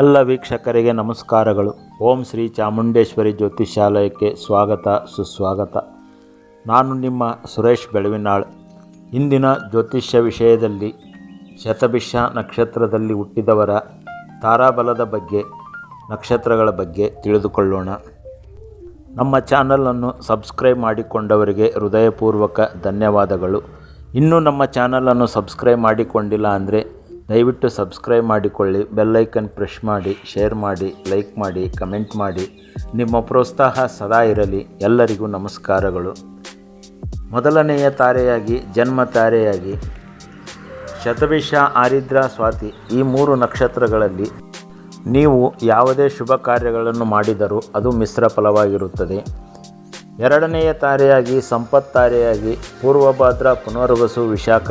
ಎಲ್ಲ ವೀಕ್ಷಕರಿಗೆ ನಮಸ್ಕಾರಗಳು. ಓಂ ಶ್ರೀ ಚಾಮುಂಡೇಶ್ವರಿ ಜ್ಯೋತಿಷ್ಯಾಲಯಕ್ಕೆ ಸ್ವಾಗತ, ಸುಸ್ವಾಗತ. ನಾನು ನಿಮ್ಮ ಸುರೇಶ್ ಬೆಳವಿನಾಳ್. ಇಂದಿನ ಜ್ಯೋತಿಷ್ಯ ವಿಷಯದಲ್ಲಿ ಶತಭಿಷ ನಕ್ಷತ್ರದಲ್ಲಿ ಹುಟ್ಟಿದವರ ತಾರಾಬಲದ ಬಗ್ಗೆ, ನಕ್ಷತ್ರಗಳ ಬಗ್ಗೆ ತಿಳಿದುಕೊಳ್ಳೋಣ. ನಮ್ಮ ಚಾನಲನ್ನು ಸಬ್ಸ್ಕ್ರೈಬ್ ಮಾಡಿಕೊಂಡವರಿಗೆ ಹೃದಯಪೂರ್ವಕ ಧನ್ಯವಾದಗಳು. ಇನ್ನೂ ನಮ್ಮ ಚಾನಲನ್ನು ಸಬ್ಸ್ಕ್ರೈಬ್ ಮಾಡಿಕೊಂಡಿಲ್ಲ ಅಂದರೆ ದಯವಿಟ್ಟು ಸಬ್ಸ್ಕ್ರೈಬ್ ಮಾಡಿಕೊಳ್ಳಿ ಬೆಲ್ಲೈಕನ್ ಪ್ರೆಸ್ ಮಾಡಿ, ಶೇರ್ ಮಾಡಿ, ಲೈಕ್ ಮಾಡಿ, ಕಮೆಂಟ್ ಮಾಡಿ. ನಿಮ್ಮ ಪ್ರೋತ್ಸಾಹ ಸದಾ ಇರಲಿ. ಎಲ್ಲರಿಗೂ ನಮಸ್ಕಾರಗಳು. ಮೊದಲನೆಯ ತಾರೆಯಾಗಿ, ಜನ್ಮ ತಾರೆಯಾಗಿ ಶತಭಿಷ ಆರಿದ್ರ ಸ್ವಾತಿ, ಈ ಮೂರು ನಕ್ಷತ್ರಗಳಲ್ಲಿ ನೀವು ಯಾವುದೇ ಶುಭ ಕಾರ್ಯಗಳನ್ನು ಮಾಡಿದರೂ ಅದು ಮಿಶ್ರ ಫಲವಾಗಿರುತ್ತದೆ. ಎರಡನೆಯ ತಾರೆಯಾಗಿ, ಸಂಪತ್ ತಾರೆಯಾಗಿ, ಪೂರ್ವಭಾದ್ರ ಪುನರ್ವಸು ವಿಶಾಖ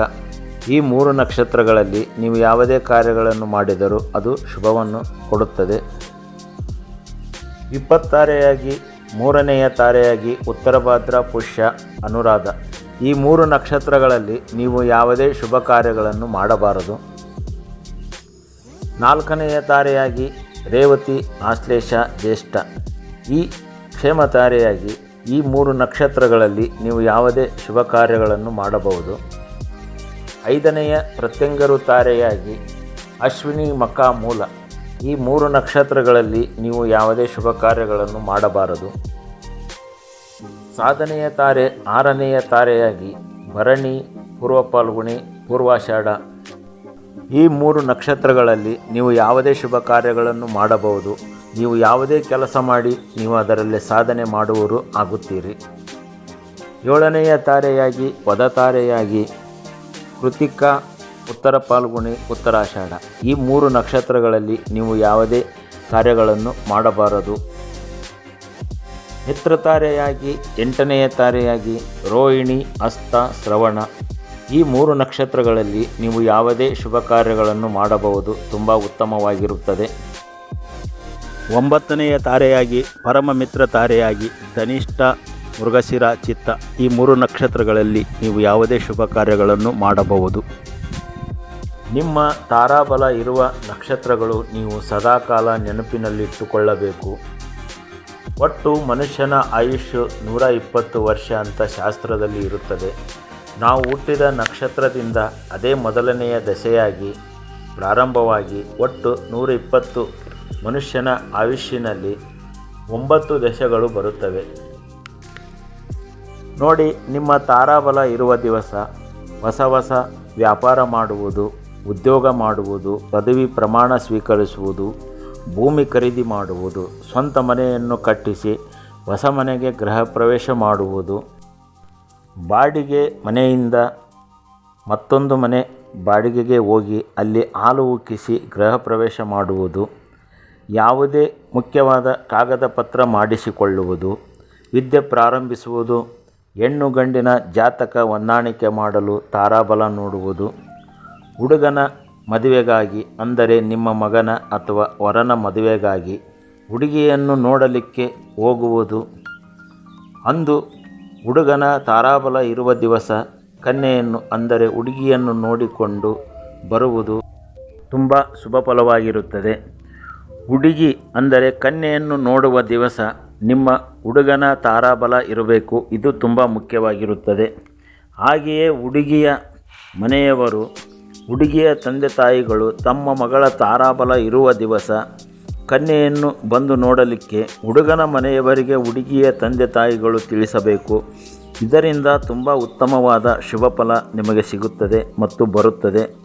ಈ ಮೂರು ನಕ್ಷತ್ರಗಳಲ್ಲಿ ನೀವು ಯಾವುದೇ ಕಾರ್ಯಗಳನ್ನು ಮಾಡಿದರೂ ಅದು ಶುಭವನ್ನು ಕೊಡುತ್ತದೆ. ಇಪ್ಪತ್ತಾರೆಯಾಗಿ ಮೂರನೆಯ ತಾರೆಯಾಗಿ ಉತ್ತರ ಭಾದ್ರ ಪುಷ್ಯ, ಅನುರಾಧ. ಈ ಮೂರು ನಕ್ಷತ್ರಗಳಲ್ಲಿ ನೀವು ಯಾವುದೇ ಶುಭ ಕಾರ್ಯಗಳನ್ನು ಮಾಡಬಾರದು. ನಾಲ್ಕನೆಯ ತಾರೆಯಾಗಿ ರೇವತಿ, ಆಶ್ಲೇಷ, ಜ್ಯೇಷ್ಠ. ಈ ಕ್ಷೇಮ ತಾರೆಯಾಗಿ ಈ ಮೂರು ನಕ್ಷತ್ರಗಳಲ್ಲಿ ನೀವು ಯಾವುದೇ ಶುಭ ಕಾರ್ಯಗಳನ್ನು ಮಾಡಬಹುದು. ಐದನೆಯ ಪ್ರತ್ಯಂಗರು ತಾರೆಯಾಗಿ ಅಶ್ವಿನಿ ಮಕ ಮೂಲ. ಈ ಮೂರು ನಕ್ಷತ್ರಗಳಲ್ಲಿ ನೀವು ಯಾವುದೇ ಶುಭ ಕಾರ್ಯಗಳನ್ನು ಮಾಡಬಾರದು. ಸಾಧನೆಯ ತಾರೆ ಆರನೆಯ ತಾರೆಯಾಗಿ ಭರಣಿ, ಪೂರ್ವ ಪಾಲ್ಗುಣಿ, ಪೂರ್ವಾಷಾಢ. ಈ ಮೂರು ನಕ್ಷತ್ರಗಳಲ್ಲಿ ನೀವು ಯಾವುದೇ ಶುಭ ಕಾರ್ಯಗಳನ್ನು ಮಾಡಬಹುದು. ನೀವು ಯಾವುದೇ ಕೆಲಸ ಮಾಡಿ ನೀವು ಅದರಲ್ಲಿ ಸಾಧನೆ ಮಾಡುವವರು ಆಗುತ್ತೀರಿ. ಏಳನೆಯ ತಾರೆಯಾಗಿ ಪದತಾರೆಯಾಗಿ ಕೃತಿಕ ಉತ್ತರ ಪಾಲ್ಗುಣಿ ಉತ್ತರಾಷಾಢ. ಈ ಮೂರು ನಕ್ಷತ್ರಗಳಲ್ಲಿ ನೀವು ಯಾವುದೇ ಕಾರ್ಯಗಳನ್ನು ಮಾಡಬಾರದು. ಮಿತ್ರ ತಾರೆಯಾಗಿ ಎಂಟನೆಯ ತಾರೆಯಾಗಿ, ರೋಹಿಣಿ, ಅಸ್ತ, ಶ್ರವಣ, ಈ ಮೂರು ನಕ್ಷತ್ರಗಳಲ್ಲಿ ನೀವು ಯಾವುದೇ ಶುಭ ಕಾರ್ಯಗಳನ್ನು ಮಾಡಬಹುದು. ತುಂಬ ಉತ್ತಮವಾಗಿರುತ್ತದೆ. ಒಂಬತ್ತನೆಯ ತಾರೆಯಾಗಿ ಪರಮ ಮಿತ್ರ ತಾರೆಯಾಗಿ, ಧನಿಷ್ಠ ಮೃಗಶಿರ, ಚಿತ್ತ ಈ ಮೂರು ನಕ್ಷತ್ರಗಳಲ್ಲಿ ನೀವು ಯಾವುದೇ ಶುಭ ಕಾರ್ಯಗಳನ್ನು ಮಾಡಬಹುದು. ನಿಮ್ಮ ತಾರಾಬಲ ಇರುವ ನಕ್ಷತ್ರಗಳು ನೀವು ಸದಾಕಾಲ ನೆನಪಿನಲ್ಲಿಟ್ಟುಕೊಳ್ಳಬೇಕು. ಒಟ್ಟು ಮನುಷ್ಯನ ಆಯುಷ್ಯು ನೂರ ಇಪ್ಪತ್ತು ವರ್ಷ ಅಂತ ಶಾಸ್ತ್ರದಲ್ಲಿ ಇರುತ್ತದೆ. ನಾವು ಹುಟ್ಟಿದ ನಕ್ಷತ್ರದಿಂದ ಅದೇ ಮೊದಲನೆಯ ದಶೆಯಾಗಿ ಪ್ರಾರಂಭವಾಗಿ ಒಟ್ಟು ನೂರ ಇಪ್ಪತ್ತು ಮನುಷ್ಯನ ಆಯುಷ್ಯನಲ್ಲಿ ಒಂಬತ್ತು ದಶೆಗಳು ಬರುತ್ತವೆ. ನೋಡಿ, ನಿಮ್ಮ ತಾರಾಬಲ ಇರುವ ದಿವಸ ಹೊಸ ಹೊಸ ವ್ಯಾಪಾರ ಮಾಡುವುದು, ಉದ್ಯೋಗ ಮಾಡುವುದು, ಪದವಿ ಪ್ರಮಾಣ ಸ್ವೀಕರಿಸುವುದು, ಭೂಮಿ ಖರೀದಿ ಮಾಡುವುದು, ಸ್ವಂತ ಮನೆಯನ್ನು ಕಟ್ಟಿಸಿ ಹೊಸ ಮನೆಗೆ ಗೃಹ ಪ್ರವೇಶ ಮಾಡುವುದು. ಬಾಡಿಗೆ ಮನೆಯಿಂದ ಮತ್ತೊಂದು ಮನೆ ಬಾಡಿಗೆಗೆ ಹೋಗಿ ಅಲ್ಲಿ ಹಾಲು ಉಕ್ಕಿಸಿ ಗೃಹ ಪ್ರವೇಶ ಮಾಡುವುದು. ಯಾವುದೇ ಮುಖ್ಯವಾದ ಕಾಗದ ಪತ್ರ ಮಾಡಿಸಿಕೊಳ್ಳುವುದು. ವಿದ್ಯೆ ಪ್ರಾರಂಭಿಸುವುದು. ಹೆಣ್ಣು ಗಂಡಿನ ಜಾತಕ ಹೊಂದಾಣಿಕೆ ಮಾಡಲು ತಾರಾಬಲ ನೋಡುವುದು. ಹುಡುಗನ ಮದುವೆಗಾಗಿ, ಅಂದರೆ ನಿಮ್ಮ ಮಗನ ಅಥವಾ ವರನ ಮದುವೆಗಾಗಿ ಹುಡುಗಿಯನ್ನು ನೋಡಲಿಕ್ಕೆ ಹೋಗುವುದು. ಅಂದು ಹುಡುಗನ ತಾರಾಬಲ ಇರುವ ದಿವಸ ಕನ್ಯೆಯನ್ನು, ಅಂದರೆ ಹುಡುಗಿಯನ್ನು ನೋಡಿಕೊಂಡು ಬರುವುದು ತುಂಬ ಶುಭ ಫಲವಾಗಿರುತ್ತದೆ. ಹುಡುಗಿ, ಅಂದರೆ ಕನ್ಯೆಯನ್ನು ನೋಡುವ ದಿವಸ ನಿಮ್ಮ ಹುಡುಗನ ತಾರಾಬಲ ಇರಬೇಕು. ಇದು ತುಂಬ ಮುಖ್ಯವಾಗಿರುತ್ತದೆ. ಹಾಗೆಯೇ ಹುಡುಗಿಯ ಮನೆಯವರು, ಹುಡುಗಿಯ ತಂದೆ ತಾಯಿಗಳು ತಮ್ಮ ಮಗಳ ತಾರಾಬಲ ಇರುವ ದಿವಸ ಕನ್ಯೆಯನ್ನು ಬಂದು ನೋಡಲಿಕ್ಕೆ ಹುಡುಗನ ಮನೆಯವರಿಗೆ ಹುಡುಗಿಯ ತಂದೆ ತಾಯಿಗಳು ತಿಳಿಸಬೇಕು. ಇದರಿಂದ ತುಂಬ ಉತ್ತಮವಾದ ಶುಭಫಲ ನಿಮಗೆ ಸಿಗುತ್ತದೆ ಮತ್ತು ಬರುತ್ತದೆ.